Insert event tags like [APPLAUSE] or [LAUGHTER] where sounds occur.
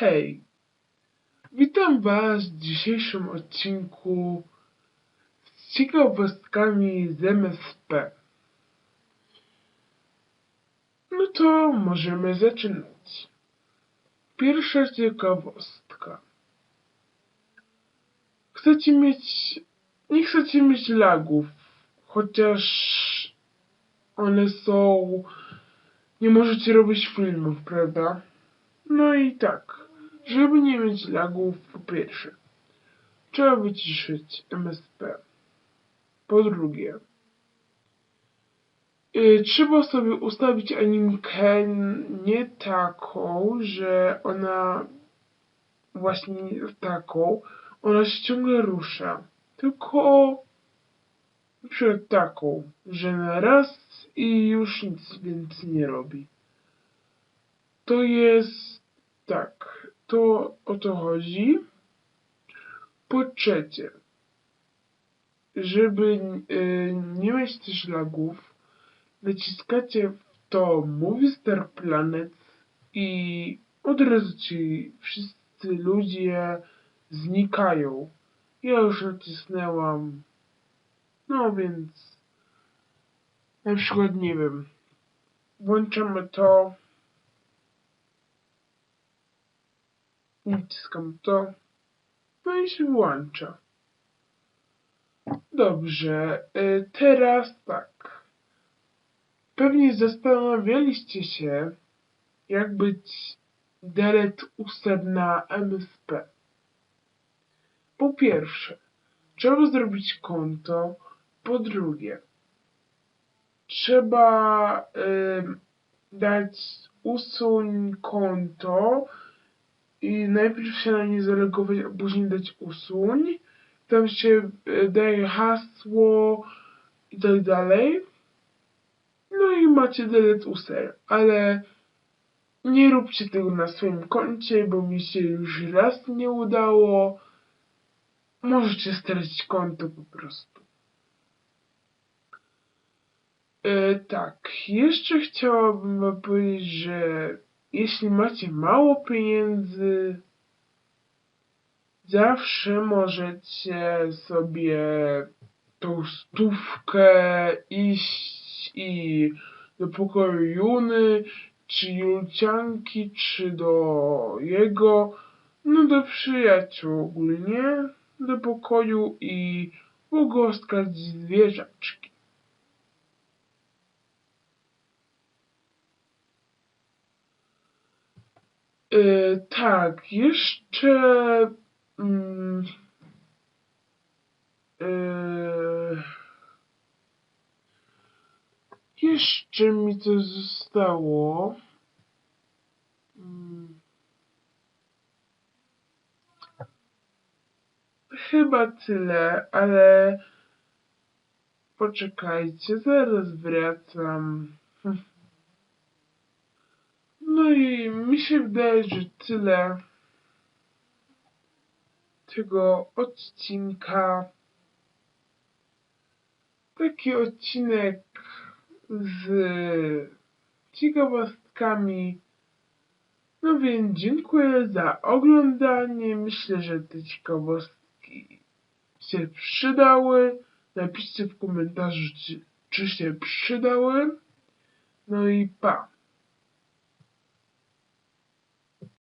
Hej! Witam Was w dzisiejszym odcinku z ciekawostkami z MSP. No to możemy zaczynać. Pierwsza ciekawostka. Chcecie mieć... Nie chcecie mieć lagów, chociaż one są... Nie możecie robić filmów, prawda? No i tak, żeby nie mieć lagów, po pierwsze, trzeba wyciszyć MSP. Po drugie, y, trzeba sobie ustawić animkę nie taką, że ona właśnie taką, ona się ciągle rusza, tylko przykład taką, że na raz i już nic więcej nie robi. To jest tak, to o to chodzi. Po trzecie, żeby y, nie mieć też lagów, naciskacie w to Movie Star Planet i od razu ci wszyscy ludzie znikają. Ja już nacisnęłam, no więc na przykład nie wiem, włączamy to naciskam to, no i się włącza. Dobrze, y, teraz tak. Pewnie zastanawialiście się, jak być delete ustaw na MSP. Po pierwsze, trzeba zrobić konto. Po drugie, trzeba y, dać usuń konto i najpierw się na nie zalogować, a później dać usuń. Tam się e, daje hasło i tak dalej. No i macie delete user, ale nie róbcie tego na swoim koncie, bo mi się już raz nie udało. Możecie stracić konto po prostu. E, tak, jeszcze chciałabym powiedzieć, że jeśli macie mało pieniędzy, zawsze możecie sobie tą stówkę iść i do pokoju Juny, czy Julcianki, czy do jego, no do przyjaciół ogólnie, do pokoju i ugłaskać zwierzaczki. Yy, tak, jeszcze. Yy, jeszcze mi coś zostało. Mm, chyba tyle, ale poczekajcie, zaraz wracam. [LAUGHS] No i mi się wydaje, że tyle tego odcinka. Taki odcinek z ciekawostkami. No więc dziękuję za oglądanie. Myślę, że te ciekawostki się przydały. Napiszcie w komentarzu, czy, czy się przydały. No i pa.